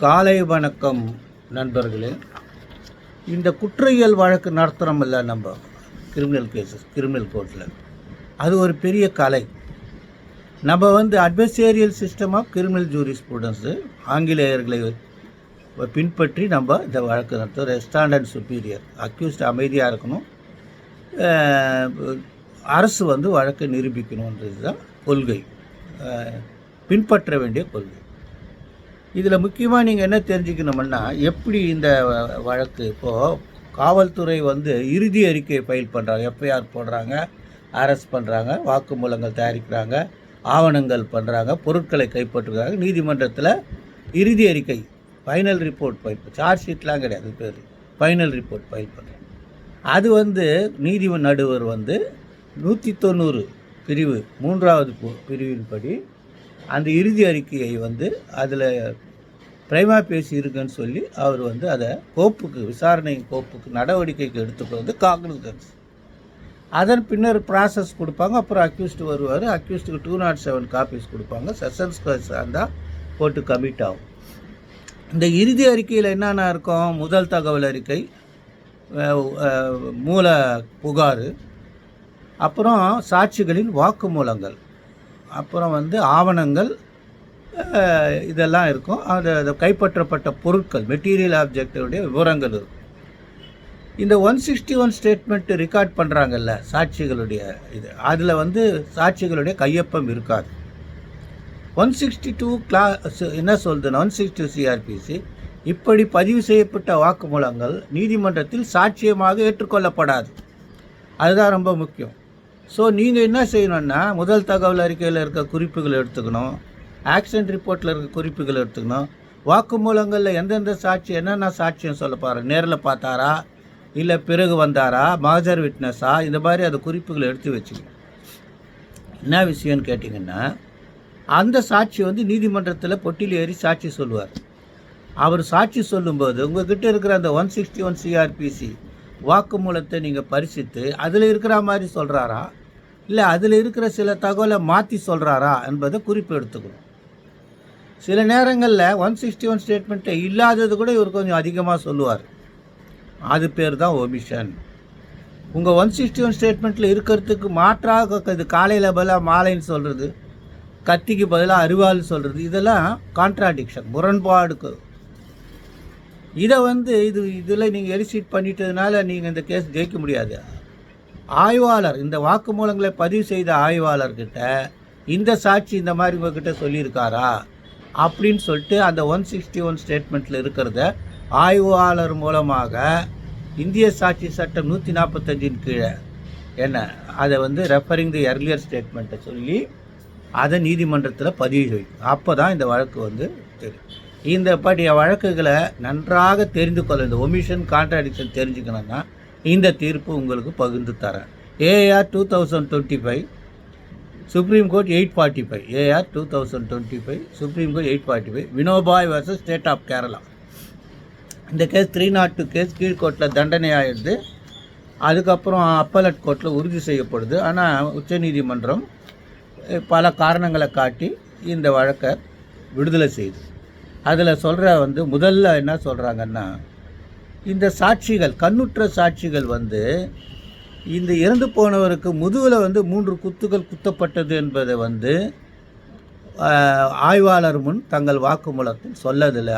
காலை வணக்கம் நண்பர்களே. இந்த குற்றவியல் வழக்கு நடத்துகிறோம்ல நம்ம கிரிமினல் கேஸஸ் கிரிமினல் கோர்ட்டில் அது ஒரு பெரிய கலை. நம்ம வந்து adversarial system of criminal jury students ஆங்கிலேயர்களை பின்பற்றி நம்ம இந்த வழக்கு நடத்துகிறோம் ரெஸ்டாண்ட் அண்ட் சுப்பீரியர் அக்யூஸ்ட் அமைதியாக இருக்கணும். அரசு வந்து வழக்கை நிரூபிக்கணுன்றது தான் கொள்கை. பின்பற்ற வேண்டிய கொள்கை. இதில் முக்கியமாக நீங்கள் என்ன தெரிஞ்சுக்கணும்னா எப்படி இந்த வழக்கு இப்போது காவல்துறை வந்து இறுதி அறிக்கையை ஃபைல் பண்ணுறாங்க எஃப்ஐஆர் போடுறாங்க அரெஸ்ட் பண்ணுறாங்க வாக்குமூலங்கள் தயாரிக்கிறாங்க ஆவணங்கள் பண்ணுறாங்க பொருட்களை கைப்பற்றுகிறாங்க. நீதிமன்றத்தில் இறுதி அறிக்கை ஃபைனல் ரிப்போர்ட் ஃபைல் சார்ஜ் ஷீட்லாம் கிடையாது பேர். ஃபைனல் ரிப்போர்ட் ஃபைல் பண்ணுறாங்க அது வந்து நீதி நடுவர் வந்து நூற்றி தொண்ணூறு பிரிவு மூன்றாவது பு- பிரிவின்படி அந்த இறுதி அறிக்கையை வந்து அதில் பிரைமா பேசி இருக்குன்னு சொல்லி அவர் வந்து அதை கோப்புக்கு விசாரணை கோப்புக்கு நடவடிக்கைக்கு எடுத்துக்கிறது காங்கிரஸ் கட்சி. அதன் பின்னர் ப்ராசஸ் கொடுப்பாங்க அப்புறம் அக்யூஸ்ட் வருவார். அக்யூஸ்டுக்கு டூ நாட் செவன் காப்பீஸ் கொடுப்பாங்க. செஷன்ஸ் இருந்தால் போட்டு கமிட் ஆகும். இந்த இறுதி அறிக்கையில் என்னென்ன இருக்கும்? முதல் தகவல் அறிக்கை மூல புகார் அப்புறம் சாட்சிகளின் வாக்குமூலங்கள் அப்புறம் வந்து ஆவணங்கள் இதெல்லாம் இருக்கும். அது அது கைப்பற்றப்பட்ட பொருட்கள் மெட்டீரியல் ஆப்ஜெக்டுடைய விவரங்கள் இருக்கும். இந்த one sixty one statement record பண்ணுறாங்கல்ல சாட்சிகளுடைய இது. அதில் வந்து சாட்சிகளுடைய கையொப்பம் இருக்காது. ஒன் சிக்ஸ்டி டூ கிளா என்ன சொல்றதுன்னா ஒன் சிக்ஸ்டி சிஆர்பிசி இப்படி பதிவு செய்யப்பட்ட வாக்குமூலங்கள் நீதிமன்றத்தில் சாட்சியமாக ஏற்றுக்கொள்ளப்படாது. அதுதான் ரொம்ப முக்கியம். ஸோ நீங்கள் என்ன செய்யணும்னா முதல் தகவல் அறிக்கையில் இருக்க குறிப்புகளை எடுத்துக்கணும். ஆக்சிடென்ட் ரிப்போர்ட்டில் இருக்க குறிப்புகள் எடுத்துக்கணும். வாக்குமூலங்களில் எந்தெந்த சாட்சி என்னென்ன சாட்சியம் சொல்ல பாரு. நேரில் பார்த்தாரா? இல்லை பிறகு வந்தாரா? மாஜர் விட்னஸா இந்த மாதிரி அந்த குறிப்புகளை எடுத்து வச்சுக்கணும். என்ன விஷயம்னு கேட்டிங்கன்னா அந்த சாட்சி வந்து நீதிமன்றத்தில் பொட்டியில் ஏறி சாட்சி சொல்லுவார். அவர் சாட்சி சொல்லும்போது உங்ககிட்ட இருக்கிற அந்த ஒன் சிக்ஸ்டி ஒன் சிஆர்பிசி வாக்குமூலத்தை நீங்கள் பரிசித்து அதில் இருக்கிற மாதிரி சொல்கிறாரா இல்லை அதில் இருக்கிற சில தகவலை மாற்றி சொல்கிறாரா என்பதை குறிப்பு எடுத்துக்கணும். சில நேரங்களில் ஒன் சிக்ஸ்டி ஒன் ஸ்டேட்மெண்ட்டை இல்லாதது கூட இவர் கொஞ்சம் அதிகமாக சொல்லுவார். அது பேர் தான் ஒமிஷன் உங்கள் ஒன் சிக்ஸ்டி ஒன் ஸ்டேட்மெண்ட்டில் இருக்கிறதுக்கு மாற்றாக இது காலையில் பதிலாக மாலைன்னு சொல்கிறது கத்திக்கு பதிலாக அறிவாள்னு சொல்கிறது இதெல்லாம் கான்ட்ராடிக்ஷன் முரண்பாடுக்கு. இதை வந்து இது இதில் நீங்கள் எலிசிட் பண்ணிட்டதுனால நீங்கள் இந்த கேஸ் ஜெயிக்க முடியாது. ஆய்வாளர் இந்த வாக்குமூலங்களை பதிவு செய்த ஆய்வாளர்கிட்ட இந்த சாட்சி இந்த மாதிரி உங்ககிட்ட சொல்லியிருக்காரா? அப்படின்னு சொல்லிட்டு அந்த ஒன் சிக்ஸ்டி ஒன் ஸ்டேட்மெண்ட்டில் இருக்கிறத ஆய்வாளர் மூலமாக இந்திய சாட்சி சட்டம் நூற்றி நாற்பத்தஞ்சின் கீழே என்ன அதை வந்து ரெஃபரிங் தி எர்லியர் ஸ்டேட்மெண்ட்டை சொல்லி அதை நீதிமன்றத்தில் பதிவு செய்யும் அப்போ தான் இந்த வழக்கு வந்து தெரியும். இந்த படிய வழக்குகளை நன்றாக தெரிந்து கொள்ள இந்த ஒமிஷன் கான்ட்ராடிக்ஷன் தெரிஞ்சுக்கணும்னா இந்த தீர்ப்பு உங்களுக்கு பகிர்ந்து தரேன். AR two thousand twenty five supreme court eight forty five AR two thousand twenty five supreme court eight forty five Vinobai versus state of Kerala இந்த case three naught two case கீழ்கோர்ட்டில் தண்டனை ஆயிடுது. அதுக்கப்புறம் அப்பலட் கோர்ட்டில் உறுதி செய்யப்படுது. ஆனால் உச்சநீதிமன்றம் பல காரணங்களை காட்டி இந்த வழக்கை விடுதலை செய்யுது அதில் சொல்கிற வந்து முதல்ல என்ன சொல்கிறாங்கன்னா இந்த சாட்சிகள் கண்ணுற்ற சாட்சிகள் வந்து இந்த இறந்து போனவருக்கு முதுகில் வந்து மூன்று குத்துகள் குத்தப்பட்டது என்பதை வந்து ஆய்வாளர் முன் தங்கள் வாக்குமூலத்தில் சொல்லதில்லை.